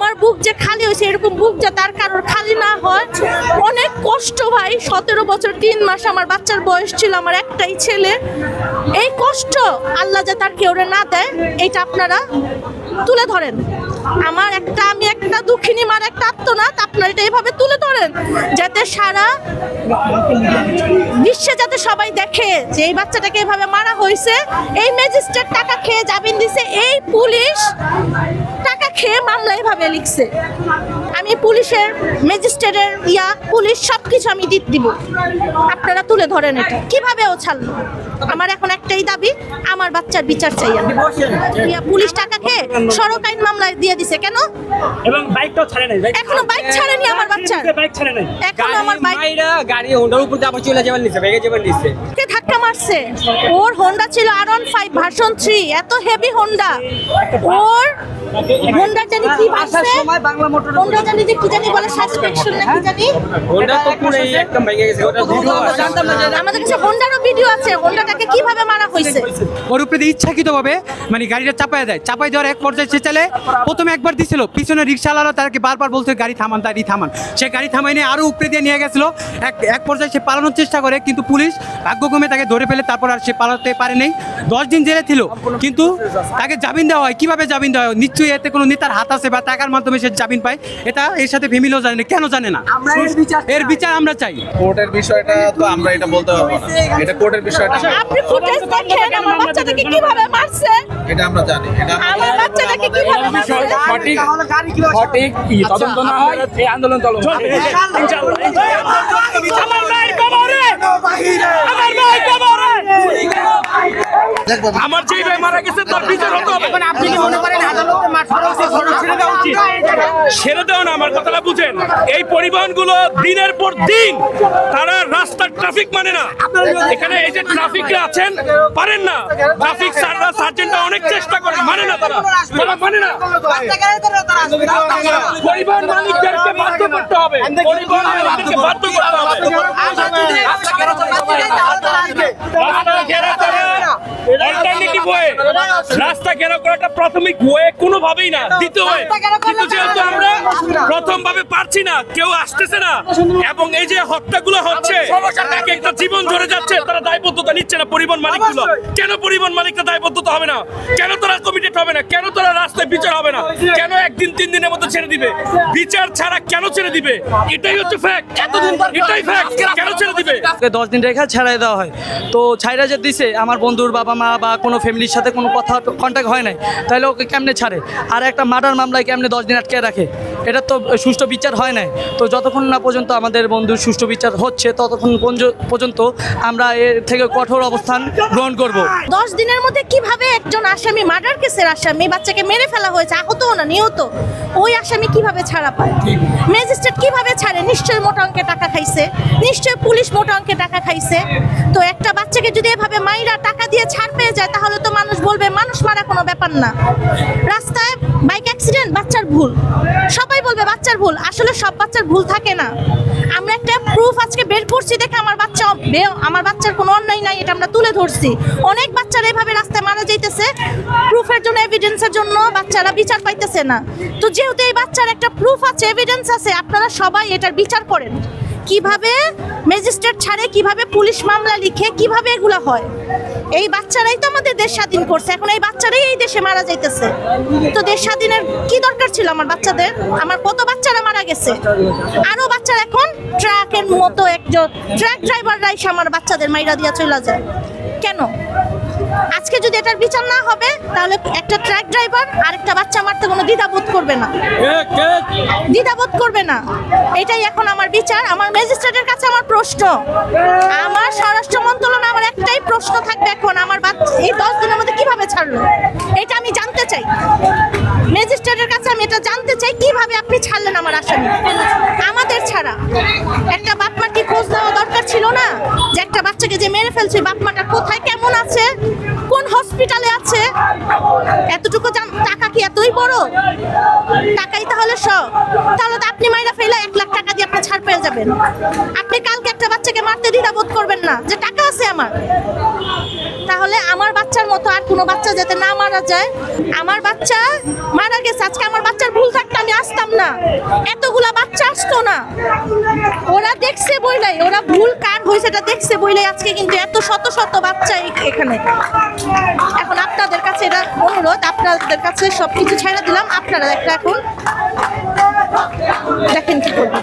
আমার বুক যে খালি হয়েছে, এরকম বুক যে তার কারোর খালি না হয়। অনেক কষ্ট ভাই, সতেরো বছর, তিন মাস আমার বাচ্চার বয়স ছিল আমার একটাই ছেলে। এই কষ্ট আল্লাহ যে তার কেউরে না দেয়, এইটা আপনারা তুলে ধরেন। আমার একটা, আমি একটা দুঃখিনী, মার একটা আত্মনাথ, আপনারা এটা এইভাবে তুলে ধরেন, যাতে সারা বিশ্বে যাতে সবাই দেখে যে এই বাচ্চাটাকে এভাবে মারা হয়েছে। এই ম্যাজিস্ট্রেট টাকা খেয়ে জামিন দিছে, এই পুলিশ খেয়ে মামলা এভাবে লিখছে। আমি পুলিশের ম্যাজিস্ট্রেটের ইয়া পুলিশ সব কিছু আমি দিত দিব। আপনারা তুলে ধরেন এটা। কীভাবে ও ছাড়লো? আমার এখন একটাই দাবি আমার বাচ্চার বিচার চাই ইয়া, পুলিশ টাকা খেয়ে সড়ক আইন মামলায় দিয়ে দিছে। কেন? এবং বাইকটাও ছাড়ে নাই। বাইক এখনও বাইক ছাড়েনি আমার বাচ্চার। বাইক ছাড়ে নাই। এখনও আমার বাইক মাইরা গাড়ি হোন্ডার উপর আবার চলে যাবার নিছে ভেঙে যাবার নিছে। কে ধাক্কা মারছে? ওর হোন্ডা ছিল আর ওয়ান ফাইভ ভার্সন থ্রি এত হেভি হোন্ডা ওর হোন্ডা জানি কি আসার সময় বাংলা মোটর হোন্ডা জানি যে কি জানি বলে না কি জানি? হোন্ডা তো পুরো একদম ভেঙে গেছে ওটা ভিডিও জানতাম না আমাদের কাছে হোন্ডারও ভিডিও আছে হোন্ডাটাকে কীভাবে মারা হয়েছে? ওর উপরে দিয়ে ইচ্ছাকৃতভাবে মানে গাড়িটা চাপায় দেয় চাপাই দেওয়ার এক পর্যায়ে সে চালে প্রথমে একবার দিছিল পিছনে রিক্সাওয়ালা তাকে বারবার বলছে গাড়ি থামান গাড়ি থামান। সে গাড়ি থামাই নিয়ে আরও উপরে দিয়ে নিয়ে গেছিল। এক এক পর্যায়ে সে পালানোর চেষ্টা করে কিন্তু পুলিশ ভাগ্যক্রমে তাকে ধরে ফেলে তারপর আর সে পালাতে পারে নাই দশ দিন জেলে ছিল কিন্তু তাকে জামিন দেওয়া হয়। কীভাবে জামিন দেওয়া হয়? নিশ্চয়ই এতে কোনো নেতার হাত আছে বা টাকার মাধ্যমে সে জামিন পায়। এটা এর সাথে ফ্যামিলিও জানে না কেন জানে না? এর বিচার আমরা চাই। কোর্টের বিষয়টা তো আমরা এটা বলতে পারব না। এটা কোর্টের বিষয়টা আপনি ফুটেজ দেখেন আমার বাচ্চাটাকে কীভাবে মারছে? এটা আমরা জানি এটা আমার বাচ্চাটাকে কীভাবে মারছে? সঠিক সঠিক তদন্ত না হয় এই আন্দোলন চলবে ভাইয়ের কবরে আমার ভাই কবরে আমার যেই ভাই মারা গেছে তার বিচার হতে হবে। আপনি কি মনে করেন আদালতের মাঠ ছেড়ে দেওয়া উচিত? ছেড়ে দেও না আমার কথাটা বুঝেন। এই পরিবহনগুলো দিনের পর দিন তারা রাস্তার ট্রাফিক মানে না। এখানে এই যে ট্রাফিকরা আছেন পারেন না। ট্রাফিক স্যাররা সার্জেন্টরা অনেক চেষ্টা করে মানে না তারা। তারা মানে না। পরিবহন মালিকদেরকে বাধ্য করতে হবে। পরিবহন মালিকদেরকে বাধ্য করতে হবে। অল্টারনেটিভ ওয়ে রাস্তা ঘেরা করাটা প্রাথমিক ওয়ে কোনোভাবেই না দ্বিতীয় ওয়ে কিন্তু যেহেতু আমরা প্রথম ভাবে পারছি না কেউ আসতেছে না এবং এই যে হত্যাগুলো হচ্ছে এক একটা জীবন ধরে যাচ্ছে তারা দায়বদ্ধতা নিচ্ছে না পরিবহন মালিকগুলো। কেন পরিবহন মালিকরা দায়বদ্ধতা হবে না? কেন তারা কমিটেড হবে না? কেন তারা রাস্তায় বিচার হবে না? কেন একদিন তিন দিনের মধ্যে ছেড়ে দিবে? বিচার ছাড়া কেন ছেড়ে দিবে? এটাই হচ্ছে ফ্যাক্ট এটাই ফ্যাক্ট কেন ছেড়ে দশ দিন রেখা ছাড়াই দেওয়া হয়। তো ছাইরা যে দিছে, আমার বন্ধুর বাবা মা বা কোনো ফ্যামিলির সাথে কোনো কথা কন্ট্যাক্ট হয় নাই তাহলে ওকে কেমনে ছাড়ে? আর একটা মার্ডার মামলায় কেমনে দশ দিন আটকে রাখে? এটা তো সুষ্ঠু বিচার হয় নাই। তো যতক্ষণ না পর্যন্ত আমাদের বন্ধুর সুষ্ঠু বিচার হচ্ছে, ততক্ষণ পর্যন্ত আমরা এর থেকে কঠোর অবস্থান গ্রহণ করব। দশ দিনের মধ্যে কীভাবে একজন আসামি মার্ডার কেসের আসামি বাচ্চাকে মেরে ফেলা হয়েছে? আহত না, নিহত? ওই আসামি কীভাবে ছাড়া পায়? ম্যাজিস্ট্রেট কীভাবে ছাড়ে? নিশ্চয়ই মোটা অঙ্কে টাকা খাইছে। নিশ্চয়ই পুলিশ মোটা অঙ্কে টাকা খাইছে। তো একটা বাচ্চাকে যদি এভাবে মাইরা টাকা দিয়ে ছাড় পেয়ে যায়, তাহলে তো মানুষ বলবে, মানুষ মারা কোনো ব্যাপার না। রাস্তায় বাইক অ্যাক্সিডেন্ট বাচ্চার ভুল। সবাই বলবে বাচ্চার ভুল। আসলে সব বাচ্চার ভুল থাকে না। আমরা একটা প্রুফ আজকে বের করছি দেখে আমার বাচ্চা আমার বাচ্চার কোনো অন্যায় নাই, এটা আমরা তুলে ধরছি। অনেক বাচ্চারা এভাবে রাস্তায় মারা যাইতেছে। প্রুফের জন্য এভিডেন্সের জন্য বাচ্চারা বিচার পাইতেছে না। তো যেহেতু এই বাচ্চার একটা প্রুফ আছে এভিডেন্স আছে, আপনারা সবাই এটার বিচার করেন। কীভাবে ম্যাজিস্ট্রেট ছাড়ে, কীভাবে পুলিশ মামলা লিখে, কীভাবে এগুলো হয়? এই বাচ্চারাই তো আমাদের দেশ স্বাধীন করছে। এখন এই বাচ্চারাই এই দেশে মারা যাইতেছে। তো দেশ স্বাধীনের কি দরকার ছিল আমার বাচ্চাদের? আমার কত বাচ্চারা মারা গেছে? আরও বাচ্চারা এখন ট্রাকের মতো একজন ট্রাক ড্রাইভাররা এসে আমার বাচ্চাদের মাইরা দিয়া চলে যায়। কেন? আজকে যদি এটার বিচার না হবে তাহলে একটা ট্রাক ড্রাইভার আর একটা বাচ্চা মারতে কোনো দ্বিধাবোধ করবে না। দ্বিধাবোধ করবে না। এটাই এখন আমার বিচার। আমার ম্যাজিস্ট্রেটের কাছে আমার প্রশ্ন। আমার স্বরাষ্ট্র মন্ত্রণালয় একটাই প্রশ্ন থাকবে এখন, আমার বাচ্চা এই দশ দিনের মধ্যে কীভাবে ছাড়লো? এটা আমি জানতে চাই। ম্যাজিস্ট্রেটের কাছে আমি এটা জানতে চাই, কীভাবে আপনি ছাড়লেন আমার আসামি? আমাদের ছাড়া। একটা বাপ মার কি খোঁজ নেওয়া দরকার ছিল না? যে একটা বাচ্চাকে যে মেরে ফেলছে বাপ মাটা কোথায়, কেমন আছে? কোন হসপিটালে আছে? এতটুকু টাকা কি এতই বড়? টাকাই তাহলে সব। তাহলে তো আপনি মাইরা যাবেন। আপনি কালকে একটা বাচ্চাকে মারতে দ্বিধাবোধ করবেন না, যে টাকা আছে আমার। তাহলে আমার বাচ্চার মতো আর কোনো বাচ্চা যাতে না মারা যায়। আমার বাচ্চা মারা গেছে, আজকে আমার বাচ্চার ভুল থাকতে আমি আসতাম না। এতগুলা বাচ্চা আসতো না। ওরা দেখছে বইলাই, ওরা ভুল কার হয়েছে এটা দেখছে বইলাই। আজকে কিন্তু এত শত শত বাচ্চা এখানে। এখন আপনাদের কাছে এটা অনুরোধ, আপনাদের কাছে সব কিছু ছেড়ে দিলাম। আপনারা একটা এখন দেখেন কি করবেন।